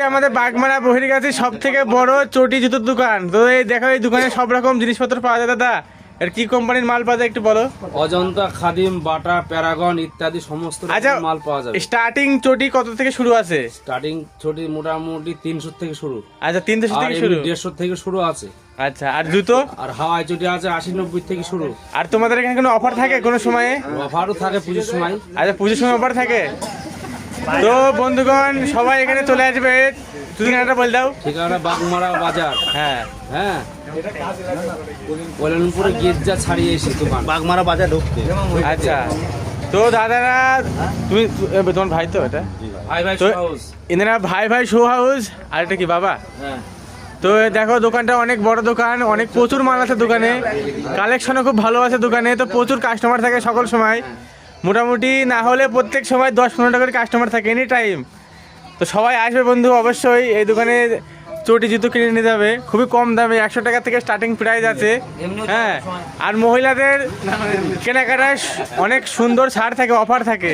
আমাদের বাগমারা বহির কাছে সব থেকে বড় চটি জুতোর দোকান। তো এই দেখো এই দোকানে সব রকম জিনিসপত্র পাওয়া যায় দাদা। কি কোম্পানির মাল পাওয়া যায় একটু বলো? অজন্তা খাদিম বাটা প্যারাগন ইত্যাদি সমস্ত আচ্ছা মাল পাওয়া যাবে। স্টার্টিং চটি কত থেকে শুরু আছে? স্টার্টিং ছোটি মোটামুটি তিনশো থেকে শুরু। আচ্ছা তিন দেশ আর থেকে শুরু। দেড়শো থেকে শুরু আছে। আচ্ছা আর জুতো? আর হাওয়াই চটি আছে আশি নব্বই থেকে শুরু। আর তোমাদের এখানে কোনো অফার থাকে কোনো সময়ে? অফারও থাকে পুজোর সময়। আচ্ছা পুজোর সময় অফার থাকে? তো বন্ধুগণ সবাই এখানে চলে আসবে। তুমি একটা বল দাও। ঠিকানা বাগমারা বাজার। হ্যাঁ। হ্যাঁ। কল্যাণপুরে গির্জা ছাড়িয়ে এসে দোকান। বাগমারা বাজার ঢুকতে। আচ্ছা। তো দাদারা তুমি তোমার ভাই তো এটা? ভাই ভাই তো হাউস এনারা ভাই ভাই শো হাউস আর এটা কি বাবা? হ্যাঁ। তো দেখো দোকানটা অনেক বড় দোকান অনেক প্রচুর মাল আছে দোকানে। কালেকশনও খুব ভালো আছে দোকানে। তো প্রচুর কাস্টমার থাকে সকল সময়। মোটামুটি না হলে প্রত্যেক সময় দশ পনেরো টাকার কাস্টমার থাকে এনি টাইম তো সবাই আসবে বন্ধু অবশ্যই এই দোকানে চটি জুতো কিনে নিতে যাবে। খুবই কম দামে একশো টাকা থেকে স্টার্টিং প্রাইস আছে। হ্যাঁ আর মহিলাদের কেনাকাটায় অনেক সুন্দর ছাড় থাকে অফার থাকে।